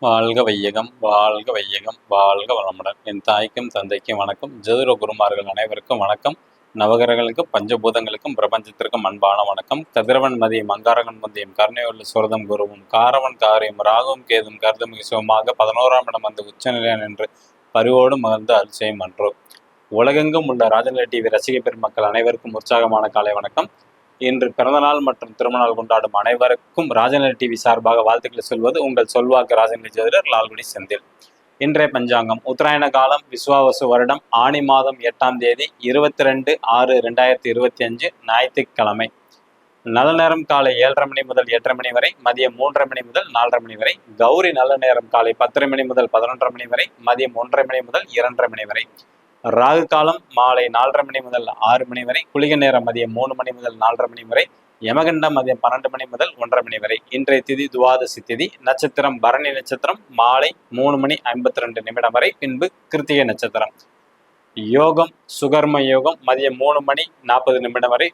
வாழ்க வையகம் வாழ்க வையகம் வாழ்க வளமுடன். என் தாய்க்கும் தந்தைக்கும் வணக்கம். ஜதுர குருமார்கள் அனைவருக்கும் வணக்கம். நவகிரகங்களுக்கும் பஞ்சபூதங்களுக்கும் பிரபஞ்சத்திற்கும் அன்பான வணக்கம். கதிரவன் மதியம் அங்காரகன் மதியம் கருணையுள்ள சுரதம் குருவும் காரவன் காரியம் ராகும் கேதும் கருதமிகு சிவமாக பதினோராம் இடம் வந்து உச்சநிலையன் என்று பரிவோடு மகிழ்ந்து அரிசயம் அன்றோ. உலகெங்கும் உள்ள ராஜநிலை டிவி ரசிக பெருமக்கள் அனைவருக்கும் உற்சாகமான காலை வணக்கம். இன்று பிறந்தநாள் மற்றும் திருமணநாள் கொண்டாடும் அனைவருக்கும் ராஜநிலை டிவி சார்பாக வாழ்த்துக்களை சொல்வது உங்கள் சொல்வாக்கு ராஜநிலை ஜோதிடர் லால்குடி செந்தில். இன்றைய பஞ்சாங்கம் உத்தராயண காலம் விஸ்வாவசு வருடம் ஆணி மாதம் எட்டாம் தேதி இருபத்தி ரெண்டு ஆறு ரெண்டாயிரத்தி இருபத்தி அஞ்சு ஞாயிற்றுக்கிழமை. நல்ல நேரம் காலை ஏழரை மணி முதல் எட்டரை மணி வரை மதியம் மூன்றரை மணி முதல் நாலரை மணி வரை கௌரி நல்ல நேரம் காலை பத்தரை மணி முதல் பதினொன்றரை மணி வரை மதியம் ஒன்றரை மணி முதல் இரண்டரை மணி வரை. ராகு காலம் மாலை நாலரை மணி முதல் ஆறு மணி வரை குளிக நேரம் மதியம் மூணு மணி முதல் நாலரை மணி வரை யமகண்டம் மதியம் பன்னெண்டு மணி முதல் ஒன்றரை மணி வரை. இன்றைய திதி துவாதசி திதி நட்சத்திரம் பரணி நட்சத்திரம் மாலை மூணு மணி ஐம்பத்தி ரெண்டு நிமிடம் வரை பின்பு கிருத்திகை நட்சத்திரம். யோகம் சுகர்ம யோகம் மதியம் மூணு மணி நாற்பது நிமிடம் வரை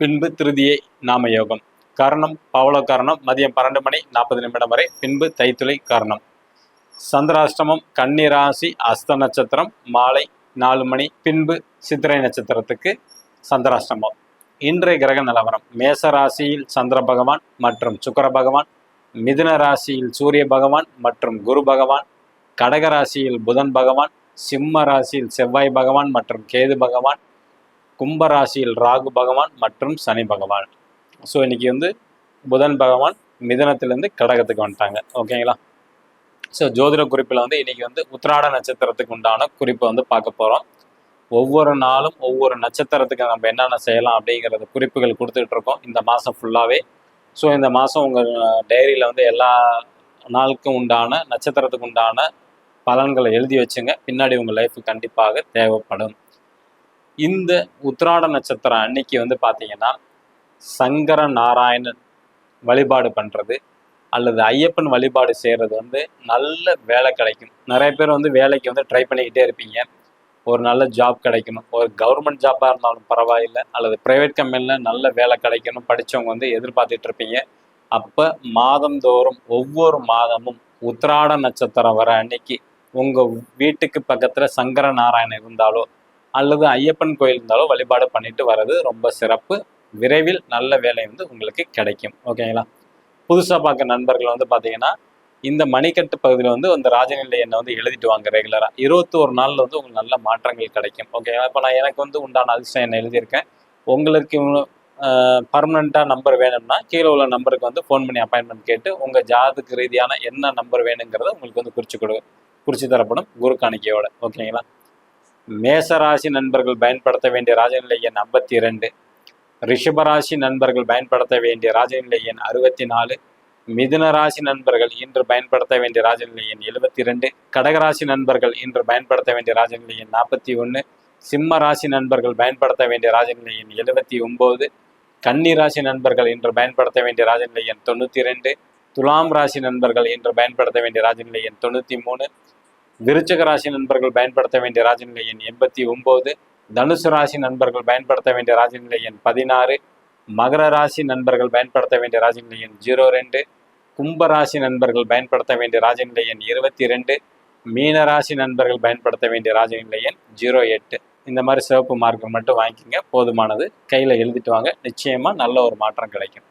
பின்பு திருதியை நாம யோகம். கரணம் பவள கரணம் மதியம் பன்னெண்டு மணி நாற்பது நிமிடம் வரை பின்பு தைத்துளை கரணம். சந்திராஷ்டமம் கன்னிராசி அஸ்த நட்சத்திரம் மாலை நாலு மணி பின்பு சித்திரை நட்சத்திரத்துக்கு சந்திராஷ்டமம். இன்றைய கிரக நிலவரம் மேச ராசியில் சந்திர பகவான் மற்றும் சுக்கர பகவான் மிதுன ராசியில் சூரிய பகவான் மற்றும் குரு பகவான் கடக ராசியில் புதன் பகவான் சிம்ம ராசியில் செவ்வாய் பகவான் மற்றும் கேது பகவான் கும்ப ராசியில் ராகு பகவான் மற்றும் சனி பகவான். ஸோ இன்னைக்கு வந்து புதன் பகவான் மிதனத்திலேருந்து கடகத்துக்கு வந்துட்டாங்க. ஓகேங்களா? ஸோ ஜோதிட குறிப்பில் வந்து இன்னைக்கு வந்து உத்திராட நட்சத்திரத்துக்கு உண்டான குறிப்பை வந்து பார்க்க போகிறோம் ஒவ்வொரு நாளும் ஒவ்வொரு நட்சத்திரத்துக்கு நம்ம என்னென்ன செய்யலாம் அப்படிங்கிறத குறிப்புகள் கொடுத்துட்டு இருக்கோம். இந்த மாதம் ஃபுல்லாகவே ஸோ இந்த மாதம் உங்கள் டைரியில் வந்து எல்லா நாளுக்கும் உண்டான நட்சத்திரத்துக்கு உண்டான பலன்களை எழுதி வச்சுங்க. பின்னாடி உங்கள் லைஃப் கண்டிப்பாக தேவைப்படும். இந்த உத்திராட நட்சத்திரம் அன்னைக்கு வந்து பார்த்தீங்கன்னா சங்கர நாராயணன் வழிபாடு பண்ணுறது அல்லது ஐயப்பன் வழிபாடு செய்கிறது வந்து நல்ல வேலை கிடைக்கும். நிறைய பேர் வந்து வேலைக்கு வந்து ட்ரை பண்ணிக்கிட்டே இருப்பீங்க. ஒரு நல்ல ஜாப் கிடைக்கணும். ஒரு கவர்மெண்ட் ஜாப்பாக இருந்தாலும் பரவாயில்லை. அல்லது ப்ரைவேட் கம்பெனியில் நல்ல வேலை கிடைக்கணும் படித்தவங்க வந்து எதிர்பார்த்துட்டு இருப்பீங்க. அப்போ மாதந்தோறும் ஒவ்வொரு மாதமும் உத்திராட நட்சத்திரம் வர அன்னைக்கு உங்கள் வீட்டுக்கு பக்கத்தில் சங்கர நாராயணன் இருந்தாலோ அல்லது ஐயப்பன் கோயில் இருந்தாலோ வழிபாடு பண்ணிட்டு வர்றது ரொம்ப சிறப்பு. விரைவில் நல்ல வேலை வந்து உங்களுக்கு கிடைக்கும். ஓகேங்களா? புதுசாக பார்க்க நண்பர்கள் வந்து பார்த்தீங்கன்னா இந்த மணிக்கட்டு பகுதியில் வந்து அந்த ராஜநிலை எண்ணை வந்து எழுதிட்டு வாங்க ரெகுலராக இருபத்தோரு நாளில் வந்து உங்களுக்கு நல்ல மாற்றங்கள் கிடைக்கும். ஓகேங்களா இப்போ நான் எனக்கு வந்து உண்டான அதிர்ஷ்டம் எண்ணை எழுதியிருக்கேன். உங்களுக்கு பர்மனெண்ட்டாக நம்பர் வேணும்னா கீழே உள்ள நம்பருக்கு வந்து ஃபோன் பண்ணி அப்பாயின்மெண்ட் கேட்டு உங்கள் ஜாதக ரீதியான என்ன நம்பர் வேணுங்கிறத உங்களுக்கு வந்து குறிச்சு கொடு குறிச்சு தரப்படும் குரு காணிக்கையோட. ஓகேங்களா மேசராசி நண்பர்கள் பயன்படுத்த வேண்டிய ராஜநிலை எண் ஐம்பத்தி இரண்டு. ரிஷபராசி நண்பர்கள் பயன்படுத்த வேண்டிய ராஜநிலை எண் அறுபத்தி நாலு மிதுன ராசி நண்பர்கள் இன்று பயன்படுத்த வேண்டிய ராஜநிலை எண் எழுபத்தி ரெண்டு கடகராசி நண்பர்கள் இன்று பயன்படுத்த வேண்டிய ராஜநிலை எண் நாற்பத்தி ஒன்று சிம்ம ராசி நண்பர்கள் பயன்படுத்த வேண்டிய ராஜநிலை எண் எழுபத்தி ஒம்பது கன்னி ராசி நண்பர்கள் இன்று பயன்படுத்த வேண்டிய ராஜநிலை எண் தொண்ணூற்றி ரெண்டு துலாம் ராசி நண்பர்கள் இன்று பயன்படுத்த வேண்டிய ராஜநிலை எண் தொண்ணூற்றி மூணு விருச்சக ராசி நண்பர்கள் பயன்படுத்த வேண்டிய ராஜநிலை எண் எண்பத்தி ஒம்பது தனுசு ராசி நண்பர்கள் பயன்படுத்த வேண்டிய ராஜநிலை எண் பதினாறு. மகர ராசி நண்பர்கள் பயன்படுத்த வேண்டிய ராஜநிலை எண் ஜீரோ ரெண்டு. கும்ப ராசி நண்பர்கள் பயன்படுத்த வேண்டிய ராஜநிலை எண் இருபத்தி ரெண்டு. மீன ராசி நண்பர்கள் பயன்படுத்த வேண்டிய ராஜநிலை எண் ஜீரோ எட்டு. இந்த மாதிரி சிவப்பு மார்க்கர் மட்டும் வாங்கிக்கிங்க. போதுமானது. கையில் எழுதிட்டு வாங்க. நிச்சயமாக நல்ல ஒரு மாற்றம் கிடைக்கும்.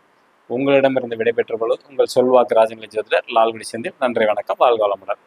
உங்களிடமிருந்து விடைபெற்ற பொழுது உங்கள் சொல்வாக்கு ராஜநிலை ஜோதிடர் லால்குடி செந்தில். நன்றி வணக்கம். வாழ்க வளமுடன்.